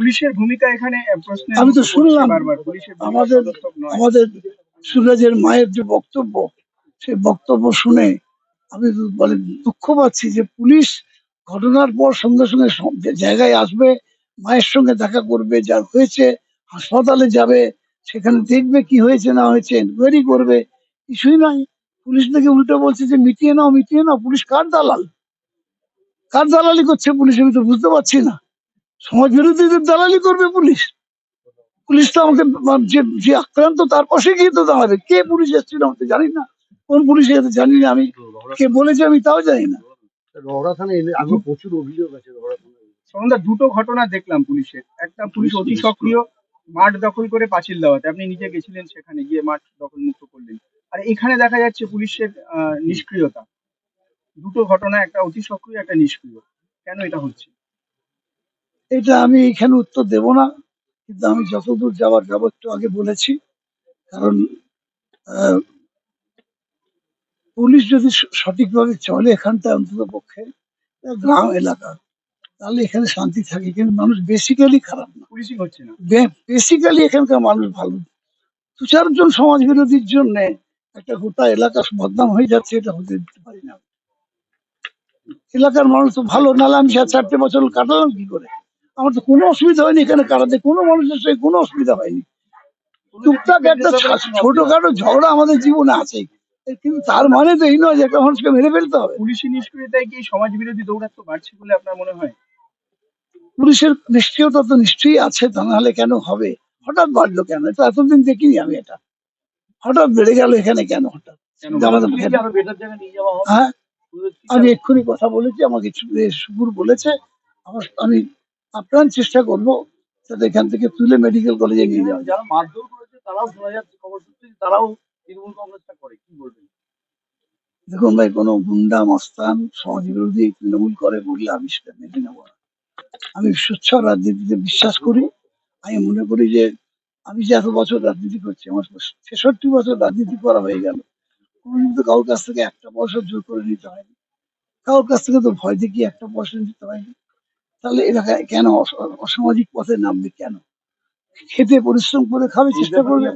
পুলিশের ভূমিকা এখানে আমি তো শুনলাম আমাদের আমাদের সুরাজের মায়ের যে বক্তব্য সেই বক্তব্য শুনে আমি তো- মানে দুঃখ পাচ্ছি যে পুলিশ ঘটনার পর সঙ্গে সঙ্গে জায়গায় আসবে মায়ের সঙ্গে দেখা করবে যা হয়েছে হাসপাতালে যাবে সেখানে দেখবে কি হয়েছে না হয়েছে এনকোয়ারি করবে কিছুই নাই। পুলিশ নাকি উল্টো বলছে যে মিটিয়ে নাও মিটিয়ে নাও পুলিশ কার দালাল? কার দালালি করছে পুলিশ আমি তো বুঝতে পারছি না। সমাজ বিরোধীদের দালালি করবে পুলিশ? পুলিশ তো আমাকে যে যে আক্রান্ত তার পাশে গিয়ে তো দাঁড়াবে। কে পুলিশ এসেছিল আমি জানি না। কোন পুলিশ এসে জানি না। আমি কে বলেছে আমি তাও জানি না। থানায় আগে প্রচুর অভিযোগ আছে রহরা থানায়। দুটো ঘটনা দেখলাম পুলিশের। একটা পুলিশ অতি সক্রিয় মাঠ দখল করে পাঁচিল দেওয়াতে। আপনি নিজে গেছিলেন সেখানে গিয়ে মাঠ দখল মুক্ত করলেন। আর এখানে দেখা যাচ্ছে পুলিশের আহ, নিষ্ক্রিয়তা। দুটো ঘটনা একটা অতি সক্রিয় একটা নিষ্ক্রিয়। কেন এটা হচ্ছে? এটা আমি এখানে উত্তর দেব না কিন্তু আমি যতদূর যাওয়ার যাব একটু আগে বলেছি। কারণ পুলিশ যদি সঠিকভাবে চলে এখানটা অন্তত পক্ষে গ্রাম এলাকা তাহলে এখানে শান্তি থাকে কিন্তু মানুষ বেসিক্যালি খারাপ না। পুলিশিং হচ্ছে না। বেসিক্যালি এখানকার মানুষ ভালো। দু চারজন সমাজ বিরোধীর জন্য একটা গোটা এলাকা বদনাম হয়ে যাচ্ছে এটা হতে দিতে পারি না। এলাকার মানুষ তো ভালো নাহলে আমি চারটে বছর কাটালাম কি করে? আমার তো কোনো অসুবিধা হয়নি এখানে কাটাতে কোনো মানুষের সঙ্গে কোনো অসুবিধা হয়নি। টুকটাক একটা ছোটখাটো ঝগড়া আমাদের জীবনে আছে। কিন্তু তার মানে তো এই নয় যে একটা মানুষকে মেরে ফেলতে হবে। পুলিশি নিষ্ক্রিয়তায় কি সমাজ বিরোধী দৌরাত্ম বাড়ছে বলে আপনার মনে হয়? পুলিশের নিশ্চয়তা তো নিশ্চয়ই আছে তা নাহলে কেন হবে? হঠাৎ বাড়লো কেন? এটা এতদিন দেখিনি আমি এটা। হঠাৎ বেড়ে গেল এখানে কেন হঠাৎ? হ্যাঁ আমি এক্ষুনি কথা বলেছি আমাকে সুপুর বলেছে। আমার আমি আপ্রাণ চেষ্টা করব যাতে এখান থেকে তুলে মেডিকেল কলেজে নিয়ে যাওয়া যারা মারধর করেছে তারাও শোনা যাচ্ছে খবর সূত্রে তারাও তৃণমূল কংগ্রেসটা করে। কি বলবেন? দেখুন ভাই কোনো গুন্ডা মস্তান সমাজ বিরোধী তৃণমূল করে বললে আমি সেটা মেনে নেব না আমি স্বচ্ছ রাজনীতিতে বিশ্বাস করি। আমি মনে করি যে আমি যে এত বছর রাজনীতি করছি আমার ছেষট্টি বছর রাজনীতি করা হয়ে গেল। কোনোদিন তো কারোর কাছ থেকে একটা পয়সা জোর করে নিতে হয়নি। কারোর কাছ থেকে তো ভয় দেখিয়ে একটা পয়সা নিতে হয়নি। তাহলে এলাকায় কেন অস- অসামাজিক পথে নামবে কেন? খেতে পরিশ্রম করে খাবে চেষ্টা করবে।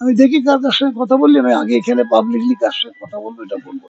আমি দেখি কার কার সঙ্গে কথা বললি আমি আগে এখানে পাবলিকলি কার সঙ্গে কথা বলব এটা বলব।